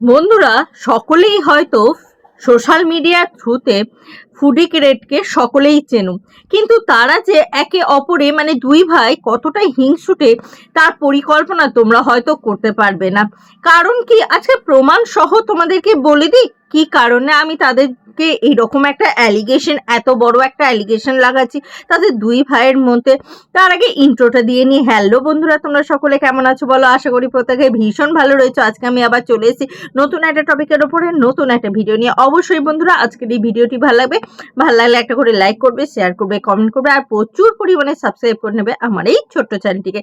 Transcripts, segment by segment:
বন্ধুরা, সকলেই হয়তো সোশ্যাল মিডিয়ার থ্রুতে ফুডি ক্রেটকে সকলেই চেনো। কিন্তু তারা যে একে অপরে মানে দুই ভাই কতটা হিংসুটে, তার পরিকল্পনা তোমরা হয়তো করতে পারবে না। কারণ কি, আজকে প্রমাণ সহ তোমাদেরকে বলে দিই কি কারণে আমি তাদেরকে এইরকম একটা অ্যালিগেশন এত বড় একটা অ্যালিগেশন লাগাচ্ছি? তাদের দুই ভাইয়ের মধ্যে তার আগে ইন্ট্রোটা দিয়ে নিই হ্যালো বন্ধুরা, তোমরা সকলে কেমন আছো বলো? আশা করি প্রত্যেকে ভীষণ ভালো রয়েছে। আজকে আমি আবার চলে এসেছি নতুন একটা টপিকের ওপরে, নতুন একটা ভিডিও নিয়ে। অবশ্যই বন্ধুরা, আজকের এই ভিডিওটি ভালো লাগবে। ভালো লাগলে একটা করে লাইক করবে শেয়ার করবে কমেন্ট করবে, আর প্রচুর পরিমাণে সাবস্ক্রাইব করে নেবে আমার এই ছোট্ট চ্যানেলটিকে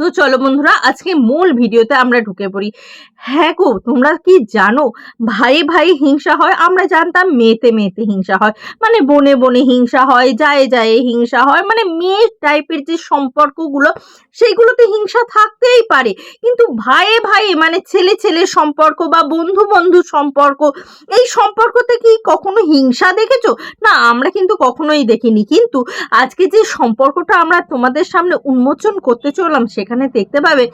তো চলো বন্ধুরা, আজকে মূল ভিডিওতে আমরা ঢুকে পড়ি। হ্যাঁ গো, তোমরা কি জানো, ভাই ভাই হিংসা হয়, আমরা জানতাম মেয়েতে মেয়েতে হিংসা হয়। মানে বনে বনে হিংসা হয়, যায় যায় হিংসা হয় মানে মেয়ে টাইপের যে সম্পর্কগুলো, সেইগুলোতে হিংসা থাকতেই পারে। কিন্তু ভাইয়ে ভাইয়ে মানে ছেলে ছেলে সম্পর্ক বা বন্ধু বন্ধু সম্পর্ক, এই সম্পর্কতে কি কখনো হিংসা দেখেছ? না, আমরা কিন্তু কখনোই দেখিনি। কিন্তু আজকে যে সম্পর্কটা আমরা তোমাদের সামনে উন্মোচন করতে চললাম সেখানে দেখতে পাবে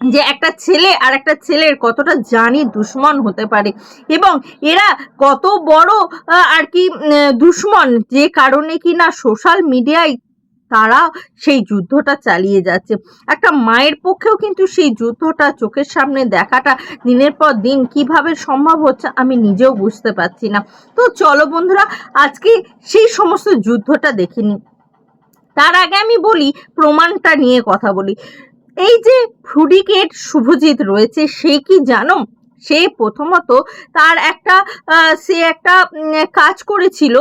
যে একটা ছেলে আর একটা ছেলের কতটা জানি দুশ্মন হতে পারে। এবং এরা কত বড় আর কি দুশ্মন, যে কারণে কি না সোশ্যাল মিডিয়ায় তারা সেই যুদ্ধটা চালিয়ে যাচ্ছে। একটা মায়ের পক্ষেও কিন্তু সেই যুদ্ধটা চোখের সামনে দেখাটা দিনের পর দিন কীভাবে সম্ভব হচ্ছে আমি নিজেও বুঝতে পারছি না। তো চলো বন্ধুরা, আজকে সেই সমস্ত যুদ্ধটা দেখিনি তার আগে আমি বলি, প্রমাণটা নিয়ে কথা বলি। এই যে ফ্রুডিকেট শুভজিৎ রয়েছে, সে কি জানো? সে প্রথমত তার একটা সে একটা কাজ করেছিল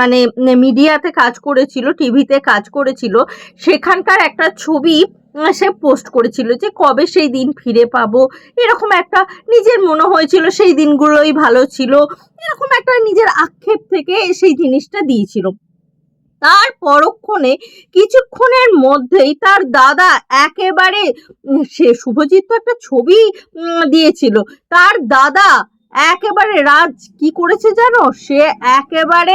মানে মিডিয়াতে কাজ করেছিল, টিভিতে কাজ করেছিল। সেখানকার একটা ছবি সে পোস্ট করেছিল যে, কবে সেই দিন ফিরে পাবো? এরকম একটা নিজের মনে হয়েছিল, সেই দিনগুলোই ভালো ছিল। এরকম একটা নিজের আক্ষেপ থেকে সেই জিনিসটা দিয়েছিল। তার পরক্ষণে কিছুক্ষণের মধ্যেই তার দাদা একেবারে সে শুভজিৎ তো একটা ছবি দিয়েছিল। তার দাদা একেবারে রাজ কি করেছে জানো? সে একেবারে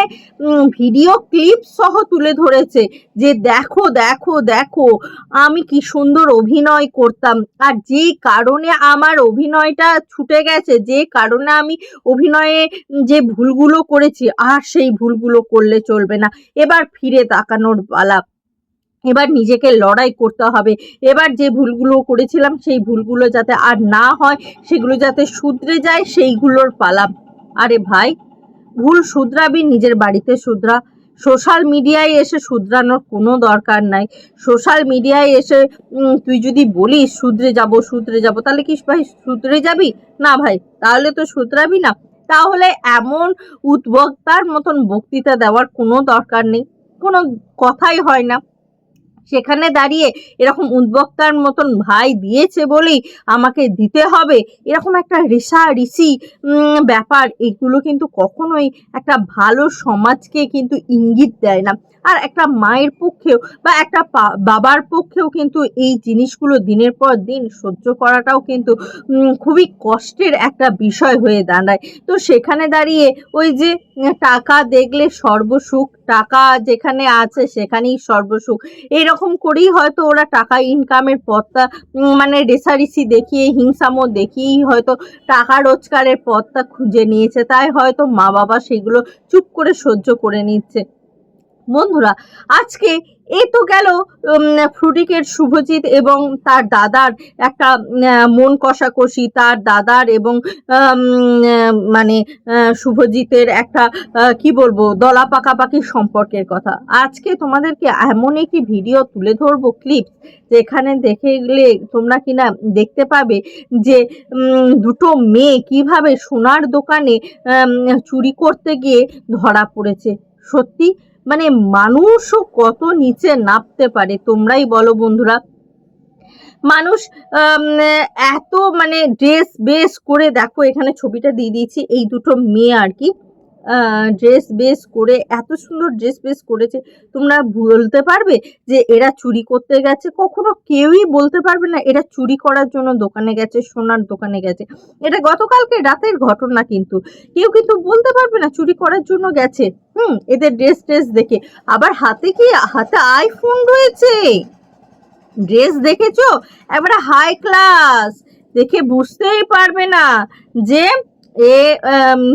ভিডিও ক্লিপ সহ তুলে ধরেছে যে দেখো দেখো দেখো, আমি কি সুন্দর অভিনয় করতাম। আর যে কারণে আমার অভিনয়টা ছুটে গেছে, যে কারণে আমি অভিনয়ে যে ভুলগুলো করেছি, আর সেই ভুলগুলো করলে চলবে না। এবার ফিরে তাকানোর পালা। এবার নিজেকে লড়াই করতে হবে। এবার যে ভুলগুলো করেছিলাম, সেই ভুলগুলো যাতে আর না হয়, সেগুলো যাতে শুধরে যায়, সেইগুলোর পালা। আরে ভাই, ভুল শুধরাবি নিজের বাড়িতে শুধরা। সোশ্যাল মিডিয়ায় এসে শুধরানোর কোনো দরকার নাই। সোশ্যাল মিডিয়ায় এসে তুই যদি বলিস, শুধরে যাব শুধরে যাব তাহলে কি ভাই শুধরে যাবি? না ভাই, তাহলে তো শুধরাবি না। তাহলে এমন উদ্বক্তার মতন বক্তৃতা দেওয়ার কোনো দরকার নেই। কোনো কথাই হয় না। সেখানে দাঁড়িয়ে এরকম উদ্বক্তার মতন ভাই দিয়েছে বলেই আমাকে দিতে হবে। এরকম একটা ঋষা, ঋষি ব্যাপার, এগুলো কিন্তু কখনোই একটা ভালো সমাজকে কিন্তু ইঙ্গিত দেয় না। আর একটা মায়ের পক্ষেও বা একটা বাবার পক্ষেও কিন্তু এই জিনিসগুলো দিনের পর দিন সহ্য করাটাও কিন্তু খুবই কষ্টের একটা বিষয় হয়ে দাঁড়ায়। তো সেখানে দাঁড়িয়ে ওই যে টাকা দেখলে সর্বসুখ টাকা যেখানে আছে সেখানেই সর্বসুখ। এরকম করেই হয়তো ওরা টাকা ইনকামের পথটা মানে রেসারিসি দেখিয়ে, হিংসামো দেখিয়েই হয়তো টাকা রোজগারের পথটা খুঁজে নিয়েছে। তাই হয়তো মা বাবা সেগুলো চুপ করে সহ্য করে নিচ্ছে। বন্ধুরা, আজকে এ তো গেল ফ্রুটিকের শুভজিৎ এবং তার দাদার একটা মন কষাকষি, তার দাদার এবং মানে শুভজিতের একটা কি বলব, দলা পাকাপাকি সম্পর্কের কথা। আজকে তোমাদেরকে এমন একটি ভিডিও তুলে ধরবো ক্লিপ যেখানে দেখে গেলে তোমরা কিনা দেখতে পাবে যে দুটো মেয়ে কীভাবে সোনার দোকানে চুরি করতে গিয়ে ধরা পড়েছে। সত্যি মানে মানুষও কত নিচে নাপতে পারে, তোমরাই বলো বন্ধুরা। মানুষ এত মানে ড্রেস বেস করে দেখো, এখানে ছবিটা দিয়ে দিয়েছি, এই দুটো মেয়ে আর কি। ড্রেস বেস করে, এত সুন্দর ড্রেস বেস করেছে। তোমরা বলতে পারবে যে এরা চুরি করতে গেছে? কখনো কেউই বলতে পারবে না, এরা চুরি করার জন্য দোকানে গেছে, সোনার দোকানে গেছে। এটা গতকালকে রাতের ঘটনা কিন্তু। কেউ কিন্তু বলতে পারবে না, চুরি করার জন্য গেছে। হুম, এদের ড্রেস ট্রেস দেখে। আবার হাতে কি, হাতে আইফোন রয়েছে? ড্রেস দেখেছ? এবারে হাই ক্লাস দেখে বুঝতেই পারবে না যে এ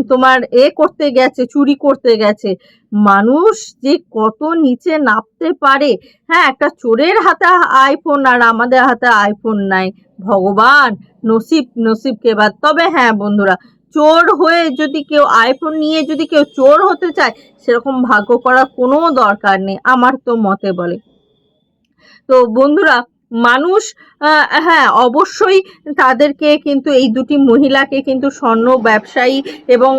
তোমার এ করতে গেছে, চুরি করতে গেছে। মানুষ যে কত নিচে নামতে পারে। হ্যাঁ একটা চোরের হাতে আইফোন আর আমাদের হাতে আইফোন নাই। ভগবান, নসিব নসিব কে বাদ। তবে হ্যাঁ বন্ধুরা, চোর হয়ে যদি কেউ আইফোন নিয়ে যদি কেউ চোর হতে চায়, সেরকম ভাগ্য করার কোনো দরকার নেই, আমার তো মতে বলে। তো বন্ধুরা মানুষ হ্যাঁ অবশ্যই তাদেরকে কিন্তু এই দুটি মহিলাকে কিন্তু স্বর্ণ ব্যবসায়ী এবং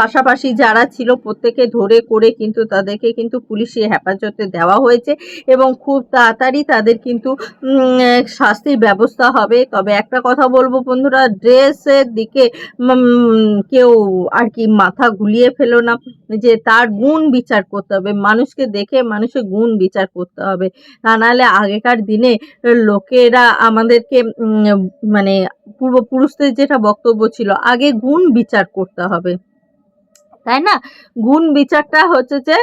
পাশাপাশি যারা ছিল প্রত্যেকে ধরে করে কিন্তু তাদেরকে কিন্তু পুলিশে হেফাজতে দেওয়া হয়েছে এবং খুব তাড়াতাড়ি তাদের কিন্তু শাস্তির ব্যবস্থা হবে। তবে একটা কথা বলব বন্ধুরা, ড্রেসের দিকে কেউ আর কি মাথা গুলিয়ে ফেলো না যে তার গুণ বিচার করতে হবে। মানুষকে দেখে মানুষের গুণ বিচার করতে হবে। তা নাহলে আগেকার দিনে লোকেরা আমাদেরকে মানে পূর্বপুরুষদের যেটা বক্তব্য ছিল, আগে গুণ বিচার করতে হবে। তাই না? গুণ বিচারটা হচ্ছে যে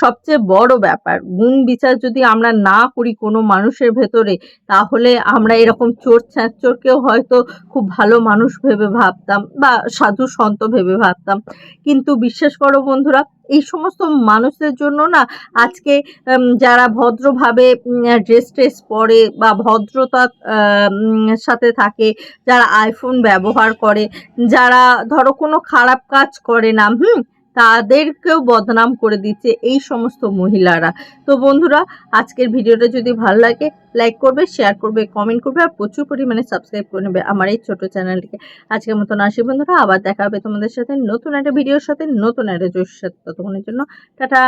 সবচেয়ে বড় ব্যাপার। গুণ বিচার যদি আমরা না করি কোনো মানুষের ভেতরে, তাহলে আমরা এরকম চোর ছ্যাঁচোরকেও হয়তো খুব ভালো মানুষ ভেবে ভাবতাম বা সাধু সন্ত ভেবে ভাবতাম। কিন্তু বিশ্বাস করো বন্ধুরা এই সমস্ত মানুষদের জন্য না আজকে যারা ভদ্রভাবে ড্রেস ট্রেস পরে বা ভদ্রতার সাথে থাকে, যারা আইফোন ব্যবহার করে, যারা ধরো কোনো খারাপ কাজ করে না, হুম? তাদেরকেও বদনাম করে দিচ্ছে এই সমস্ত মহিলারা। তো বন্ধুরা, আজকের ভিডিওটা যদি ভালো লাগে লাইক করবে শেয়ার করবে কমেন্ট করবে আর প্রচুর পরিমাণে সাবস্ক্রাইব করে নেবে আমার এই ছোট চ্যানেলটিকে আজকের মতন আসি বন্ধুরা, আবার দেখা হবে তোমাদের সাথে নতুন একটা ভিডিওর সাথে, নতুন একটা জোশের সাথে ততক্ষণের জন্য, টাটা!